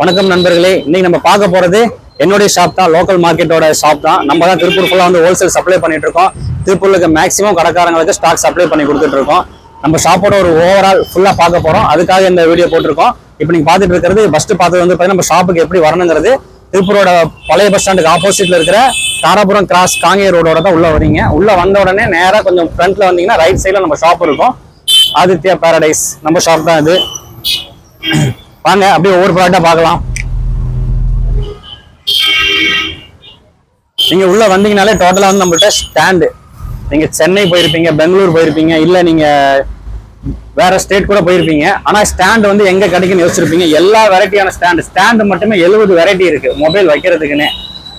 வணக்கம் நண்பர்களே இன்னைக்கு நம்ம பார்க்க போறது என்னுடைய ஷாப் தான் லோக்கல் மார்க்கெட்டோட ஷாப் தான். நம்ம தான் திருப்பூர் ஃபுல்லாக வந்து ஹோல்சேல் சப்ளை பண்ணிட்டு இருக்கோம். திருப்பூர்ல இருக்க மேக்ஸிமம் கடைக்காரங்களுக்கு ஸ்டாக் சப்ளை பண்ணி கொடுத்துட்டு இருக்கோம். நம்ம ஷாப்போட ஒரு ஓவரால் ஃபுல்லாக பார்க்க போறோம். அதுக்காக இந்த வீடியோ போட்டிருக்கோம். இப்போ நீங்க பார்த்துட்டு இருக்கிறது ஃபர்ஸ்ட் பார்த்தது வந்து பார்த்தீங்கன்னா நம்ம ஷாப்புக்கு எப்படி வரணுங்கிறது திருப்பூரோட பழைய பஸ் ஸ்டாண்டுக்கு ஆப்போசிட்ல இருக்கிற தாராபுரம் கிராஸ் காங்கே ரோடோட தான் உள்ள வரீங்க. உள்ள வந்த உடனே நேராக கொஞ்சம் ஃப்ரண்ட்ல வந்தீங்கன்னா ரைட் சைடுல நம்ம ஷாப் இருக்கும். ஆதித்யா பேரடைஸ் நம்ம ஷாப் தான் இது. வாங்க அப்படியே ஒவ்வொரு ப்ராடக்டா பார்க்கலாம். நீங்க உள்ள வந்தீங்கனாலே டோட்டலா வந்து நம்மள்கிட்ட ஸ்டாண்டு நீங்க சென்னை போயிருப்பீங்க பெங்களூர் போயிருப்பீங்க இல்ல நீங்க வேற ஸ்டேட் கூட போயிருப்பீங்க. ஆனா ஸ்டாண்ட் வந்து எங்க கிடைக்குன்னு யோசிச்சிருப்பீங்க. எல்லா வெரைட்டியான ஸ்டாண்டு ஸ்டாண்டு மட்டுமே எழுபது வெரைட்டி இருக்கு. மொபைல் வைக்கிறதுக்குன்னு.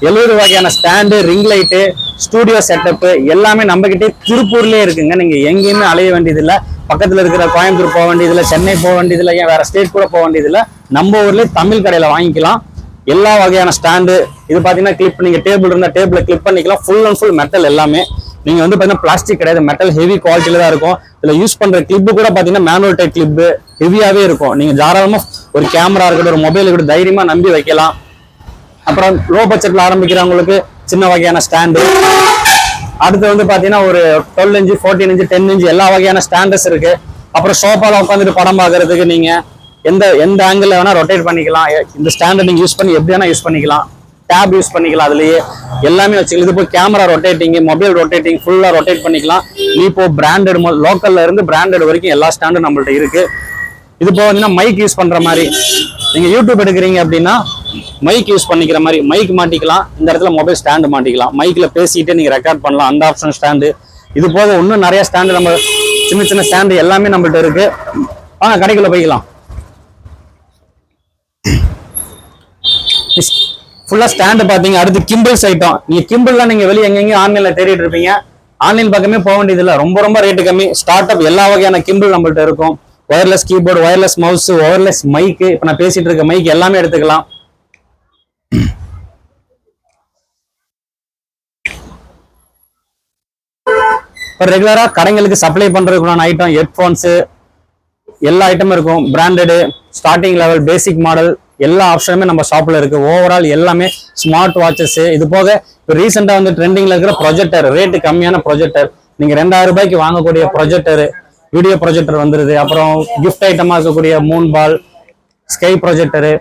எழுபது வகையான stand ring light studio setup எல்லாமே நம்ம திருப்பூர்லேயே இருக்குங்க. நீங்க எங்கேயுமே அலைய வேண்டியதில்லை. பக்கத்துல இருக்கிற கோயம்புத்தூர் போக வேண்டியதில்லை சென்னை போக வேண்டியதில்லை ஏன் வேற ஸ்டேட் கூட போக வேண்டியதில்லை. நம்ம ஊர்லயே தமிழ் கடையில வாங்கிக்கலாம். எல்லா வகையான ஸ்டாண்டு இது பாத்தீங்கன்னா கிளிப் நீங்க டேபிள் இருந்தா டேபிள கிளிப் பண்ணிக்கலாம். ஃபுல் அண்ட் ஃபுல் மெட்டல் எல்லாமே. நீங்க வந்து பாத்தீங்கன்னா பிளாஸ்டிக் கிடையாது மெட்டல் ஹெவி குவாலிட்டியில தான் இருக்கும். இதுல யூஸ் பண்ற கிளிப்பு கூட பாத்தீங்கன்னா மேனுவல் டைப் கிளிப் ஹெவியாவே இருக்கும். நீங்க தாராளமா ஒரு கேமரா இருக்கட்டும் ஒரு மொபைல் இருக்கட்டும் தைரியமா நம்பி வைக்கலாம். அப்புறம் லோ பட்ஜெட்ல ஆரம்பிக்கிறவங்களுக்கு சின்ன வகையான ஸ்டாண்டு அடுத்து வந்து பார்த்தீங்கன்னா ஒரு twelve inch fourteen inch ten inch எல்லா வகையான ஸ்டாண்டர்ஸ் இருக்கு. அப்புறம் சோஃபாவில் உட்காந்துட்டு படம் பார்க்கறதுக்கு நீங்கள் எந்த எந்த ஆங்கிள் வேணால் ரொட்டேட் பண்ணிக்கலாம். இந்த ஸ்டாண்டை நீங்கள் யூஸ் பண்ணி எப்படி வேணால் யூஸ் பண்ணிக்கலாம். டேப் யூஸ் பண்ணிக்கலாம் அதுலேயே. எல்லாமே வச்சுக்கலாம். இது போய் கேமரா ரொட்டேட்டிங் மொபைல் ரொட்டேட்டிங் ஃபுல்லாக ரொட்டேட் பண்ணிக்கலாம். நீ இப்போ பிராண்டட் லோக்கல்ல இருந்து பிராண்டட் வரைக்கும் எல்லா ஸ்டாண்டும் நம்மள்ட்ட இருக்கு. இது போக மைக் யூஸ் பண்ணுற மாதிரி. நீங்கள் யூடியூப் எடுக்கிறீங்க அப்படின்னா மைக் யூஸ் பண்ணிக்கிற மாதிரி மைக் மாட்டிக்கலாம். இந்த இடத்துல மொபைல் ஸ்டாண்டு மாட்டிக்கலாம். மைக்கில் பேசிக்கிட்டே நீங்கள் ரெக்கார்ட் பண்ணலாம். அந்த ஆப்ஷன் ஸ்டாண்டு இது போக இன்னும் நிறைய ஸ்டாண்டு நம்ம சின்ன சின்ன ஸ்டாண்டு எல்லாமே நம்மள்ட்ட இருக்கு. வாங்க கடைக்குள்ள போய்க்கலாம். ஃபுல்லாக ஸ்டாண்டு பார்த்தீங்க. அடுத்து கிம்பிள்ஸ் ஐட்டம் நீங்கள் கிம்பிள்லாம் நீங்கள் வெளியே எங்கெங்கேயும் ஆன்லைனில் தேடிட்டு இருப்பீங்க. ஆன்லைன் பக்கமே போக வேண்டியது ரொம்ப ரொம்ப ரேட்டு கம்மி. ஸ்டார்ட் அப் எல்லா வகையான கிம்பிள் நம்மள்ட்ட இருக்கும். Wireless keyboard wireless mouse wireless mic இப்ப நான் பேசிட்டு இருக்க மைக் எல்லாமே எடுத்துக்கலாம். இப்போ ரெகுலரா கடைங்களுக்கு சப்ளை பண்ணுறதுக்குள்ளான ஐட்டம் ஹெட்ஃபோன்ஸ் எல்லா ஐட்டமும் இருக்கும். Branded starting level basic model எல்லா ஆப்ஷனுமே நம்ம ஷாப்ல இருக்கு. ஓவரால் எல்லாமே ஸ்மார்ட் வாட்சஸ் இது போக இப்போ ரீசெண்டாக வந்து ட்ரெண்டிங்ல இருக்கிற ப்ரொஜெக்டர் ரேட்டு கம்மியான ப்ரொஜெக்டர் நீங்க ரெண்டாயிரம் ரூபாய்க்கு வாங்கக்கூடிய ப்ரொஜெக்டர் வீடியோ ப்ரொஜெக்டர் வந்துருது. அப்புறம் கிஃப்ட் ஐட்டமாக இருக்கக்கூடிய மூன் பால் ஸ்கை ப்ரொஜெக்டரு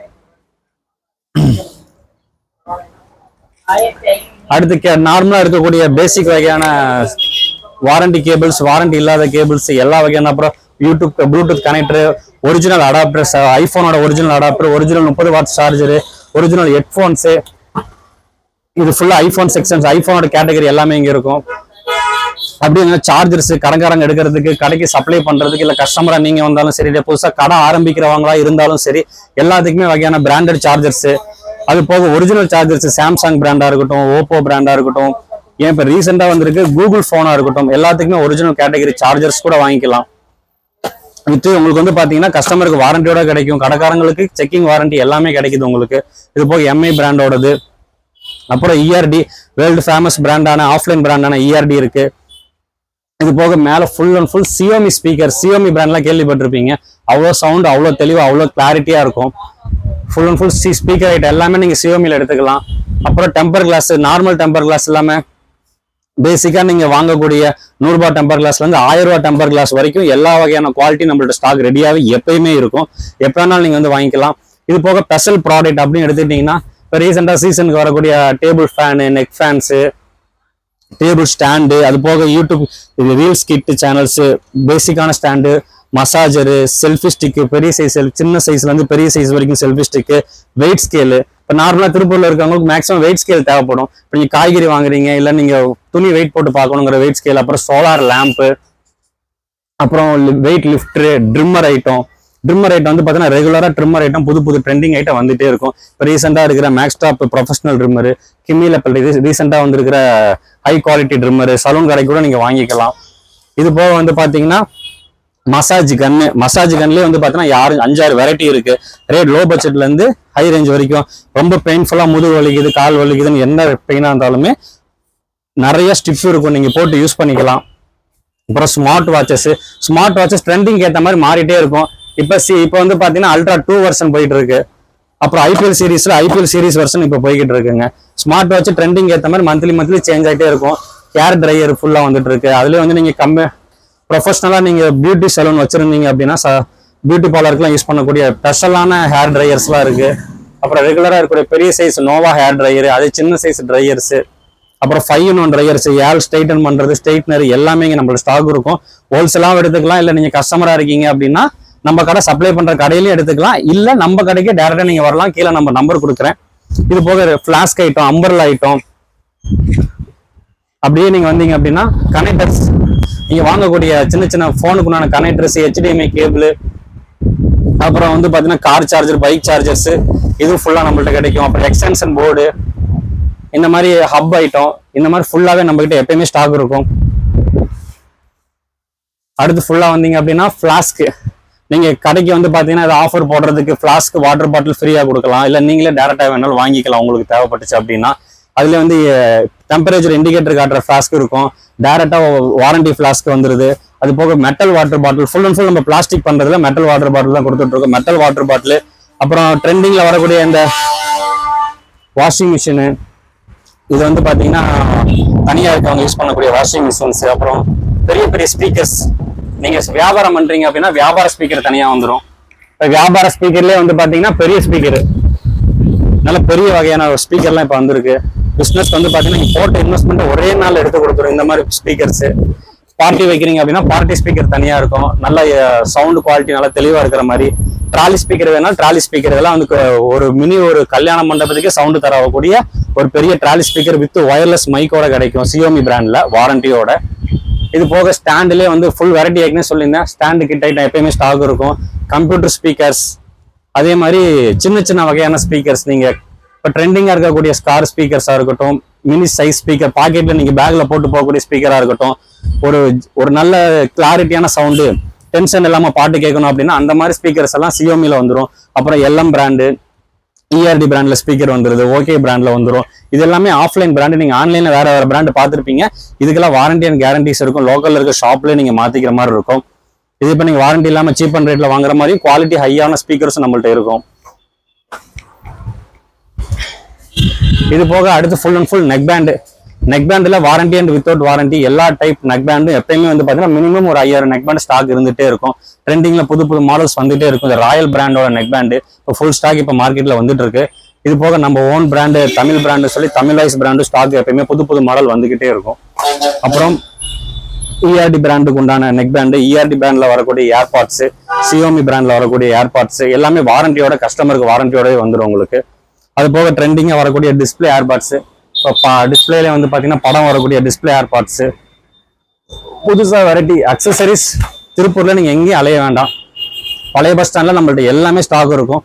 அடுத்து நார்மலாக இருக்கக்கூடிய பேசிக் வகையான வாரண்டி கேபிள்ஸ் வாரண்டி இல்லாத கேபிள்ஸ் எல்லா வகையான அப்புறம் YouTube Bluetooth connector original adapters ஐஃபோனோட original adapter original முப்பது வாட் சார்ஜரு ஒரிஜினல் ஹெட்ஃபோன்ஸு இது ஃபுல்லாக ஐஃபோன் செக்ஷன்ஸ் ஐஃபோனோட கேட்டகரி எல்லாமே இங்கே இருக்கும். அப்படியே சார்ஜர்ஸ் கடைக்காரங்க எடுக்கிறதுக்கு கடைக்கு சப்ளை பண்றதுக்கு இல்ல கஸ்டமரா நீங்க வந்தாலும் சரி இல்லை புதுசாக கடை ஆரம்பிக்கிறவங்களா இருந்தாலும் சரி எல்லாத்துக்குமே வகையான பிராண்டட் சார்ஜர்ஸ் அது போக ஒரிஜினல் சார்ஜர்ஸ் சாம்சங் பிராண்டா இருக்கட்டும் ஓப்போ பிராண்டா இருக்கட்டும் ஏன் இப்ப ரீசெண்டா வந்திருக்கு கூகுள் போனா இருக்கட்டும் எல்லாத்துக்குமே ஒரிஜினல் கேட்டகரி சார்ஜர்ஸ் கூட வாங்கிக்கலாம். வித்து உங்களுக்கு வந்து பாத்தீங்கன்னா கஸ்டமருக்கு வாரண்டியோட கிடைக்கும் கடைக்காரங்களுக்கு செக்கிங் வாரண்டி எல்லாமே கிடைக்குது உங்களுக்கு. இது போக எம்ஐ பிராண்டோடது அப்புறம் இஆர்டி வேர்ல்டு ஃபேமஸ் பிராண்டான ஆஃப்லைன் பிராண்டான இஆர்டி இருக்குது இது போக மேல full and full Xiaomi speaker Xiaomi பிராண்ட்லாம் கேள்விப்பட்டிருப்பீங்க. அவ்வளோ சவுண்ட் அவ்வளோ தெளிவாக அவ்வளோ கிளாரிட்டியாக இருக்கும். Full and full C speaker item எல்லாமே நீங்கள் சியோமியில் எடுத்துக்கலாம். அப்புறம் temper glass normal temper glass எல்லாமே பேசிக்காக நீங்கள் வாங்கக்கூடிய நூறுரூபா டெம்பர் கிளாஸ்லேருந்து ஆயிரம் ரூபா டெம்பர் கிளாஸ் வரைக்கும் எல்லா வகையான குவாலிட்டி நம்மளோட ஸ்டாக் ரெடியாகவே எப்பயுமே இருக்கும். எப்போ வேணாலும் நீங்கள் வந்து வாங்கிக்கலாம். இது போக ஸ்பெஷல் ப்ராடக்ட் அப்படின்னு எடுத்துக்கிட்டிங்கன்னா இப்போ ரீசெண்டாக சீசனுக்கு வரக்கூடிய table fan neck fans table stand அது போக யூடியூப் இது ரீல்ஸ் கிட்டு சேனல்ஸு பேசிக்கான ஸ்டாண்டு மசாஜரு செல்ஃபி ஸ்டிக்கு பெரிய சைஸ் சின்ன சைஸ்லேருந்து பெரிய சைஸ் வரைக்கும் செல்ஃபி ஸ்டிக்கு வெயிட் ஸ்கேலு இப்போ நார்மலாக திருப்பூரில் இருக்கவங்களுக்கு மேக்ஸிமம் வெயிட் ஸ்கேல் தேவைப்படும். இப்போ நீங்கள் காய்கறி வாங்குறீங்க இல்லை நீங்கள் துணி வெயிட் போட்டு பார்க்கணுங்கிற வெயிட் ஸ்கேல் அப்புறம் சோலார் லேம்ப்பு அப்புறம் weight lifter trimmer item trimmer item வந்து பார்த்தீங்கன்னா ரெகுலராக ட்ரிம்மர் ஐட்டம் புது புது ட்ரெண்டிங் ஐட்டம் வந்துட்டே இருக்கும். இப்போ ரீசெண்டாக இருக்கிற மேக்ஸ்டாப் ப்ரொஃபஷனல் ட்ரிம்மர் கிம்மியில் இப்போ ரீசெண்டாக வந்திருக்கிற ஹை குவாலிட்டி ட்ரிம்மர் சலூன் கடை கூட நீங்கள் வாங்கிக்கலாம். இது போக வந்து பார்த்தீங்கன்னா மசாஜ் கன்னு மசாஜ் கன்லேயே வந்து பார்த்தீங்கன்னா யாரு அஞ்சாறு வெரைட்டி இருக்கு. ரேட் லோ பட்ஜெட்லேருந்து ஹை ரேஞ்ச் வரைக்கும். ரொம்ப பெயின்ஃபுல்லாக முதுகு வலிக்குது கால் வலிக்குதுன்னு என்ன பெயினாக இருந்தாலுமே நிறைய ஸ்டிப்ஸ் இருக்கும். நீங்கள் போட்டு யூஸ் பண்ணிக்கலாம். அப்புறம் smart watches smart watches trending ஏற்ற மாதிரி மாறிட்டே இருக்கும். இப்போ சி இப்போ வந்து பார்த்தீங்கன்னா அல்ட்ரா டூ வெர்ஷன் போயிட்டு இருக்கு அப்புறம் ஐபிஎல் சீரிஸ்ல ஐபிஎல் சீரிஸ் வெர்ஷன் இப்போ போய்கிட்டு இருக்குங்க. ஸ்மார்ட் வாட்ச் ட்ரெண்டிங் ஏற்ற மாதிரி மந்த்லி மந்த்லி சேஞ்ச் ஆகிட்டே இருக்கும். ஹேர் ட்ரையர் ஃபுல்லாக வந்துட்டு இருக்கு அதுலேயே வந்து நீங்கள் கம்மி ப்ரொஃபஷனலாக நீங்கள் பியூட்டி சலூன் வச்சுருந்தீங்க அப்படின்னா பியூட்டி பார்லருக்குலாம் யூஸ் பண்ணக்கூடிய ஸ்பெஷலான ஹேர் ட்ரையர்ஸ்லாம் இருக்கு. அப்புறம் ரெகுலராக இருக்கக்கூடிய பெரிய சைஸ் நோவா ஹேர் ட்ரையர் அது சின்ன சைஸ் ட்ரையர்ஸ் அப்புறம் ஃபைவ் இன் ஒன் ட்ரையர்ஸ் ஏல் ஸ்ட்ரைட்டன் பண்ணுறது ஸ்ட்ரைட்னர் எல்லாமே இங்கே நம்மளோட ஸ்டாக் இருக்கும். ஹோல்சேலாகவும் எடுத்துக்கலாம். இல்லை நீங்கள் கஸ்டமராக இருக்கீங்க அப்படின்னா நம்ம கடை சப்ளை பண்ற கடையிலையும் எடுத்துக்கலாம். இல்ல நம்ம கடைக்கு டேரக்டா நீங்க வரலாம். கீழே நம்ம நம்பர் கொடுக்குறேன். இது போக ஃப்ளாஸ்க் ஐட்டம் அம்பர்ல ஐட்டம் அப்படியே நீங்க வந்தீங்க அப்படின்னா கனெக்டர்ஸ் நீங்க வாங்கக்கூடிய சின்ன சின்ன போனுக்குண்டான கனெக்டர்ஸ் ஹெச்டிஎம்ஐ கேபிள் அப்புறம் வந்து பாத்தீங்கன்னா கார் சார்ஜர் பைக் சார்ஜர்ஸ் இது ஃபுல்லா நம்மள்ட்ட கிடைக்கும். அப்புறம் எக்ஸ்டென்ஷன் போர்டு இந்த மாதிரி ஹப் ஐட்டம் இந்த மாதிரி ஃபுல்லாவே நம்ம கிட்ட எப்பயுமே ஸ்டாக் இருக்கும். அடுத்து ஃபுல்லா வந்தீங்க அப்படின்னா ஃபிளாஸ்க் நீங்கள் கடைக்கு வந்து பார்த்தீங்கன்னா அது ஆஃபர் போடுறதுக்கு ஃப்ளாஸ்க்கு வாட்டர் பாட்டில் ஃப்ரீயாக கொடுக்கலாம். இல்லை நீங்களே டேரெக்டாக வேணாலும் வாங்கிக்கலாம் உங்களுக்கு தேவைப்பட்டுச்சு அப்படின்னா. அதில் வந்து டெம்பரேச்சர் இண்டிகேட்டர் காட்டுற ஃபிளாஸ்க் இருக்கும். டேரெக்டாக வாரண்டி ஃப்ளாஸ்க் வந்துருது. அது போக metal water bottle full and full நம்ம பிளாஸ்டிக் பண்ணுறதுல மெட்டல் வாட்டர் பாட்டில் தான் கொடுத்துட்ருக்கோம் மெட்டல் வாட்டர் பாட்டில் அப்புறம் ட்ரெண்டிங்கில் வரக்கூடிய இந்த வாஷிங் மிஷினு இது வந்து பார்த்தீங்கன்னா தனியாக இருக்கவங்க யூஸ் பண்ணக்கூடிய வாஷிங் மிஷின்ஸ் அப்புறம் பெரிய பெரிய ஸ்பீக்கர்ஸ் நீங்க வியாபாரம் பண்றீங்க அப்படின்னா வியாபார ஸ்பீக்கர் தனியா வந்துரும். இப்போ வியாபார ஸ்பீக்கர்லேயே வந்து பாத்தீங்கன்னா பெரிய ஸ்பீக்கர் நல்ல பெரிய வகையான ஸ்பீக்கர்லாம் இப்போ வந்திருக்கு. பிஸ்னஸ் வந்து பாத்தீங்கன்னா நீங்க போட்ட இன்வெஸ்ட்மெண்ட் ஒரே நாள் எடுத்து கொடுத்துரும் இந்த மாதிரி ஸ்பீக்கர்ஸ் பார்ட்டி வைக்கிறீங்க அப்படின்னா பார்ட்டி ஸ்பீக்கர் தனியா இருக்கும். நல்ல சவுண்ட் குவாலிட்டி நல்லா தெளிவா இருக்கிற மாதிரி. ட்ராலி ஸ்பீக்கர் வேணா ட்ராலி ஸ்பீக்கர் இதெல்லாம் வந்து ஒரு மினி ஒரு கல்யாண மண்டபத்துக்கே சவுண்டு தரக்கூடிய ஒரு பெரிய ட்ராலி ஸ்பீக்கர் வித் ஒயர்லெஸ் மைக்கோட கிடைக்கும். சியோமி பிராண்ட்ல வாரண்டியோட இது போக ஸ்டாண்டுலேயே வந்து ஃபுல் வெரைட்டி ஏற்கனவே சொல்லியிருந்தேன். ஸ்டாண்டு கிட்ட எப்பயுமே ஸ்டாக் இருக்கும். கம்ப்யூட்டர் ஸ்பீக்கர்ஸ் அதே மாதிரி சின்ன சின்ன வகையான ஸ்பீக்கர்ஸ் நீங்கள் இப்போ ட்ரெண்டிங்காக இருக்கக்கூடிய ஸ்கார் ஸ்பீக்கர்ஸாக இருக்கட்டும் மினி சைஸ் ஸ்பீக்கர் பாக்கெட்டில் நீங்கள் பேக்கில் போட்டு போகக்கூடிய ஸ்பீக்கராக இருக்கட்டும் ஒரு ஒரு நல்ல கிளாரிட்டியான சவுண்டு டென்ஷன் இல்லாமல் பாட்டு கேட்கணும் அப்படின்னா அந்த மாதிரி ஸ்பீக்கர்ஸ் எல்லாம் சியோமியில் வந்துடும் அப்புறம் எல்எம் பிராண்டு இஆர்டி பிராண்ட்ல ஸ்பீக்கர் வந்துருது ஓகே பிராண்ட்ல வந்துரும். இது எல்லாமே ஆஃப்லைன் பிராண்ட் நீங்க ஆன்லைன்ல வேற வேற பிராண்ட் பார்த்துருப்பீங்க. இதுக்கெல்லாம் வாரண்டி அண்ட் கேரண்டிஸ் இருக்கும். லோக்கல்ல இருக்க ஷாப்ல நீங்க மாத்திக்கிற மாதிரி இருக்கும். இது இப்போ நீங்க வாரண்டி இல்லாம சீப் அண்ட் ரேட்ல வாங்குற மாதிரி குவாலிட்டி ஹையான ஸ்பீக்கர்ஸும் நம்மள்ட்ட இருக்கும். இது போக அடுத்து full and full neck band neck பேண்டில் வாரண்டி அண்ட் வித்தவுட் வாரண்டி எல்லா டைப் நெக் பேண்டும் எப்பயுமே வந்து பார்த்தீங்கன்னா மினிமம் ஒரு ஐயாயிரம் நெக் பேண்ட் ஸ்டாக் இருந்துகிட்டே இருக்கும். ட்ரெண்டிங்கில் புது புது மாடல்ஸ் வந்துட்டே இருக்கும். இந்த ராயல் பிராண்டோட நெக் பேண்டு இப்போ ஃபுல் ஸ்டாக் இப்போ மார்க்கெட்டில் வந்துட்டு இருக்கு. இது போக நம்ம ஓன் பிராண்டு தமிழ் பிராண்டு சொல்லி தமிழ் பிராண்டு ஸ்டாக் எப்பயுமே புது புது மாடல் வந்துகிட்டே இருக்கும். அப்புறம் இஆர்டி பிராண்டுக்கு உண்டான நெக் பேண்டு இஆர்டி பிராண்ட்ல வரக்கூடிய ஏர்பாட்ஸ் சியோமி பிராண்ட்ல வரக்கூடிய ஏர்பாட்ஸ் எல்லாமே வாரண்டியோட கஸ்டமருக்கு வாரண்டியோடவே வந்துடும் உங்களுக்கு. அது போக ட்ரெண்டிங்காக வரக்கூடிய டிஸ்பிளே ஏர்பாட்ஸ் இப்போ டிஸ்பிளேல வந்து பார்த்தீங்கன்னா படம் வரக்கூடிய டிஸ்பிளே பார்ட்ஸு புதுசாக வெரைட்டி அக்சசரிஸ் திருப்பூரில் நீங்கள் எங்கேயும் அலைய வேண்டாம். பழைய பஸ் ஸ்டாண்டில் நம்மள்ட்ட எல்லாமே ஸ்டாக் இருக்கும்.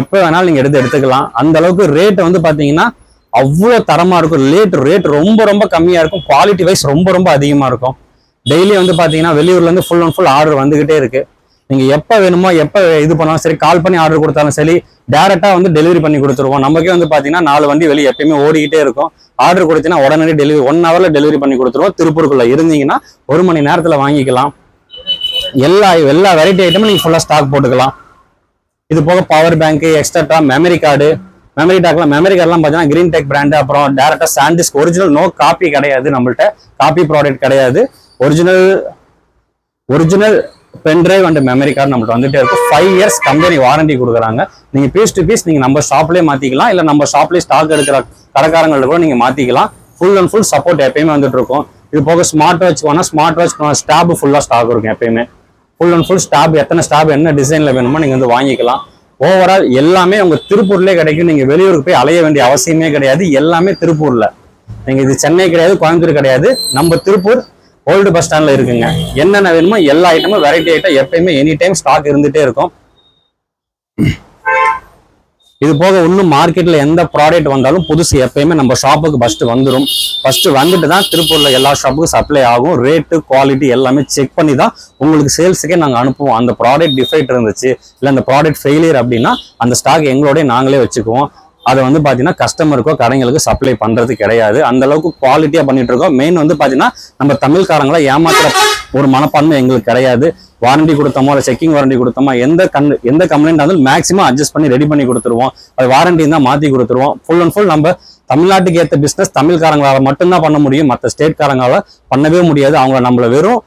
எப்போ வேணாலும் நீங்கள் எடுத்து எடுத்துக்கலாம். அந்த அளவுக்கு ரேட் வந்து பார்த்தீங்கன்னா அவ்வளோ தரமாக இருக்கும். ரேட் ரேட் ரொம்ப ரொம்ப கம்மியாக இருக்கும். குவாலிட்டி வைஸ் ரொம்ப ரொம்ப அதிகமாக இருக்கும். டெய்லி வந்து பார்த்தீங்கன்னா வெளியூர்லேருந்து ஃபுல் அண்ட் ஃபுல் ஆர்டர் வந்துகிட்டே இருக்குது நீங்க எப்போ வேணுமோ எப்போ இது பண்ணாலும் சரி கால் பண்ணி ஆர்டர் கொடுத்தாலும் சரி டேரெக்டாக வந்து டெலிவரி பண்ணி கொடுத்துருவோம். நமக்கே வந்து பார்த்தீங்கன்னா நாலு வண்டி வெளியே எப்பயுமே ஓடிக்கிட்டே இருக்கும். ஆர்டர் கொடுத்தீங்கன்னா உடனே டெலிவரி ஒன் ஹவரில் டெலிவரி பண்ணி கொடுத்துருவோம். திருப்பூருக்குள்ளே இருந்தீங்கன்னா ஒரு மணி நேரத்தில் வாங்கிக்கலாம். எல்லா எல்லா வெரைட்டி ஐட்டமும் நீங்கள் ஃபுல்லாக ஸ்டாக் போட்டுக்கலாம். இது போக power bank extra memory card memory டாக்லாம் memory கார்டெலாம் பார்த்தீங்கன்னா கிரீன் டெக் பிராண்டு அப்புறம் டேரெக்டாக சாண்டிஸ்க் ஒரிஜினல் நோ காப்பி கிடையாது நம்மள்ட்ட. காப்பி ப்ராடக்ட் கிடையாது. Original original pen drive and memory card நம்மள்ட்ட வந்துட்டே இருக்கும் ஃபைவ் இயர்ஸ் கம்பெனி வாரண்டி கொடுக்குறாங்க. நீங்கள் பீஸ் டு பீஸ் நீங்கள் நம்ம ஷாப்லேயே மாற்றிக்கலாம் இல்லை நம்ம ஷாப்லேயே ஸ்டாக் எடுக்கிற கடைக்காரங்கள்ட்ட கூட நீங்கள் மாற்றிக்கலாம் ஃபுல் அண்ட் ஃபுல் சப்போர்ட் எப்பயுமே வந்துட்டு இருக்கும். இது போக ஸ்மார்ட் வாட்ச் வேணா ஸ்மார்ட் வாட்ச் ஸ்டாப் ஃபுல்லாக ஸ்டாக் இருக்கும் எப்பயுமே. ஃபுல் அண்ட் ஃபுல் ஸ்டாப் எத்தனை ஸ்டாப் என்ன டிசைனில் வேணுமோ நீங்க வந்து வாங்கிக்கலாம். ஓவரால் எல்லாமே உங்க திருப்பூர்லேயே கிடைக்கும். நீங்க வெளியூருக்கு போய் அலைய வேண்டிய அவசியமே கிடையாது. எல்லாமே திருப்பூர்ல. நீங்க இது சென்னை கிடையாது கோயம்புத்தூர் கிடையாது. நம்ம திருப்பூர் ஓல்டு பஸ் ஸ்டாண்ட்ல இருக்குங்க. என்னென்ன வேணுமோ எல்லா ஐட்டமும் வெரைட்டி ஐட்டம் எப்பயுமே எனி டைம் ஸ்டாக் இருந்துட்டே இருக்கும். இது போக இன்னும் மார்க்கெட்ல எந்த ப்ராடக்ட் வந்தாலும் புதுசு எப்பயுமே நம்ம ஷாப்புக்கு ஃபர்ஸ்ட் வந்துடும் ஃபர்ஸ்ட் வந்துட்டு தான் திருப்பூர்ல எல்லா ஷாப்புக்கும் சப்ளை ஆகும். ரேட்டு குவாலிட்டி எல்லாமே செக் பண்ணி தான் உங்களுக்கு சேல்ஸுக்கே நாங்கள் அனுப்புவோம். அந்த ப்ராடக்ட் டிஃபெக்ட் இருந்துச்சு இல்லை அந்த ப்ராடக்ட் ஃபெயிலியர் அப்படின்னா அந்த ஸ்டாக் எங்களோடய நாங்களே வச்சுக்குவோம். அதை வந்து பார்த்தீங்கன்னா கஸ்டமருக்கோ கடைங்களுக்கு சப்ளை பண்ணுறது கிடையாது. அந்த அளவுக்கு குவாலிட்டியாக பண்ணிட்டு இருக்கோம். மெயின் வந்து பார்த்தீங்கன்னா நம்ம தமிழ்காரங்களை ஏமாத்துற ஒரு மனப்பான்மை எங்களுக்கு கிடையாது. வாரண்டி கொடுத்தோமோ இல்லை செக்கிங் வாரண்டி கொடுத்தோமா எந்த கண் எந்த கம்ப்ளைண்ட் இருந்தாலும் மேக்ஸிமம் அட்ஜஸ்ட் பண்ணி ரெடி பண்ணி கொடுத்துருவோம். அது வாரண்டி தான் மாற்றி கொடுத்துருவோம். ஃபுல் அண்ட் ஃபுல் நம்ம தமிழ்நாட்டுக்கு ஏற்ற பிஸ்னஸ் தமிழ்காரங்களால் மட்டும்தான் பண்ண முடியும். மற்ற ஸ்டேட்காரங்களால் பண்ணவே முடியாது. அவங்க நம்மளை வெறும்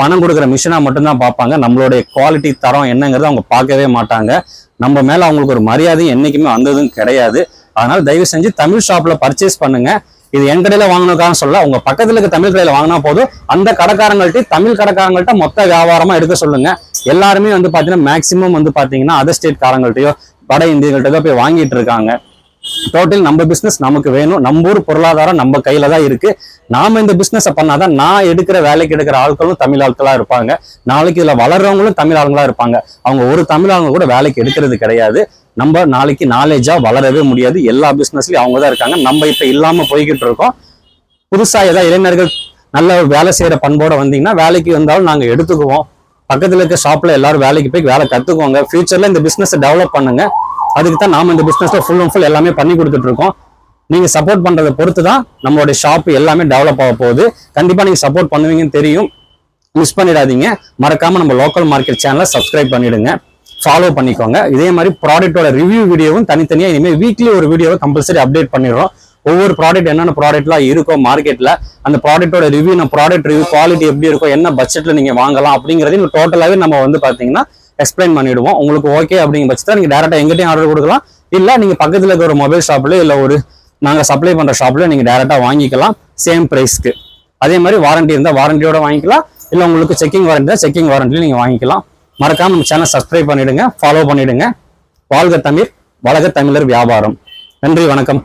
பணம் கொடுக்குற மிஷினா மட்டும்தான் பார்ப்பாங்க. நம்மளுடைய குவாலிட்டி தரம் என்னங்கிறத அவங்க பார்க்கவே மாட்டாங்க. நம்ம மேல அவங்களுக்கு ஒரு மரியாதையும் என்னைக்குமே வந்ததும் கிடையாது. அதனால தயவு செஞ்சு தமிழ் ஷாப்ல பர்ச்சேஸ் பண்ணுங்க. இது என் கடையில வாங்கினதுக்காக சொல்ல உங்க பக்கத்துல இருக்க தமிழ் கடையில வாங்கினா போதும். அந்த கடைக்காரங்கள்ட்ட தமிழ் கடைக்காரங்கள்ட்ட மொத்த வியாபாரமா எடுக்க சொல்லுங்க. எல்லாருமே வந்து பாத்தீங்கன்னா மேக்சிமம் வந்து பாத்தீங்கன்னா அதர் ஸ்டேட் காரங்கள்ட்டயோ வட இந்தியர்கள்ட்ட போய் வாங்கிட்டு இருக்காங்க. டோட்டல் நம்ம பிசினஸ் நமக்கு வேணும். நம்ம ஊர் பொருளாதாரம் நம்ம கையில தான் இருக்கு. நாம இந்த பிசினஸ் பண்ணாதான் நான் எடுக்கிற வேலைக்கு எடுக்கிற ஆட்களும் தமிழ் ஆட்களா இருப்பாங்க. நாளைக்கு இதுல வளர்றவங்களும் தமிழ் ஆளுங்களா இருப்பாங்க. அவங்க ஒரு தமிழ் ஆளுங்க கூட வேலைக்கு எடுக்கிறது கிடையாது. நம்ம நாளைக்கு நாலேஜா வளரவே முடியாது. எல்லா பிசினஸ்லயும் அவங்க தான் இருக்காங்க. நம்ம இப்ப இல்லாம போய்கிட்டு இருக்கோம். புதுசா ஏதாவது இளைஞர்கள் நல்ல வேலை செய்யற பண்போட வந்தீங்கன்னா வேலைக்கு வந்தாலும் நாங்க எடுத்துக்குவோம். பக்கத்துல இருக்க ஷாப்ல எல்லாரும் வேலைக்கு போய் வேலை கத்துக்கோங்க. ஃபியூச்சர்ல இந்த பிசினஸ் டெவலப் பண்ணுங்க. அதுக்கு தான் நாம இந்த பிசினஸ்ல ஃபுல் அண்ட் ஃபுல் எல்லாமே பண்ணி கொடுத்துட்டு இருக்கோம். நீங்க சப்போர்ட் பண்றதை பொறுத்து தான் நம்மளுடைய ஷாப் எல்லாமே டெவலப் ஆக போகுது. கண்டிப்பா நீங்க சப்போர்ட் பண்ணுவீங்கன்னு தெரியும். மிஸ் பண்ணிடாதீங்க. மறக்காம நம்ம லோக்கல் மார்க்கெட் சேனலை சப்ஸ்கிரைப் பண்ணிடுங்க. ஃபாலோ பண்ணிக்கோங்க. இதே மாதிரி ப்ராடக்ட்டோட ரிவ்யூ வீடியோவும் தனித்தனியாக இனிமேல் வீக்லி ஒரு வீடியோவை கம்பல்சரி அப்டேட் பண்ணிடுறோம். ஒவ்வொரு ப்ராடக்ட் என்னென்ன ப்ராடக்ட்லாம் இருக்கோ மார்க்கெட்டில் அந்த ப்ராடக்ட்டோட ரிவ்யூ நம்ம ப்ராடக்ட் ரிவ்யூ குவாலிட்டி எப்படி இருக்கும் என்ன பட்ஜெட்டில் நீங்கள் வாங்கலாம் அப்படிங்கிறதையும் டோட்டலாகவே நம்ம வந்து பார்த்தீங்கன்னா எக்ஸ்பிளைன் பண்ணிவிடுவோம் உங்களுக்கு ஓகே அப்படிங்கிற பட்சத்தில் நீங்கள் டேரெக்டாக எங்கிட்டையும் ஆர்டர் கொடுக்கலாம். இல்லை நீங்கள் பக்கத்தில் இருக்க ஒரு மொபைல் ஷாப்ல இல்லை ஒரு நாங்கள் சப்ளை பண்ணுற ஷாப்பில் நீங்கள் டேரெக்டாக வாங்கிக்கலாம். சேம் ப்ரைஸ்க்கு அதே மாதிரி வாரண்டி இருந்தால் வாரண்டியோட வாங்கிக்கலாம். இல்லை உங்களுக்கு செக்கிங் வாரண்டி தான் செக்கிங் வாரண்டியில் நீங்கள் வாங்கிக்கலாம். மறக்காமல் நம்ம சேனல் சப்ஸ்கிரைப் பண்ணிவிடுங்க ஃபாலோ பண்ணிவிடுங்க வாழ்க தமிழ் வழக தமிழர் வியாபாரம். நன்றி வணக்கம்.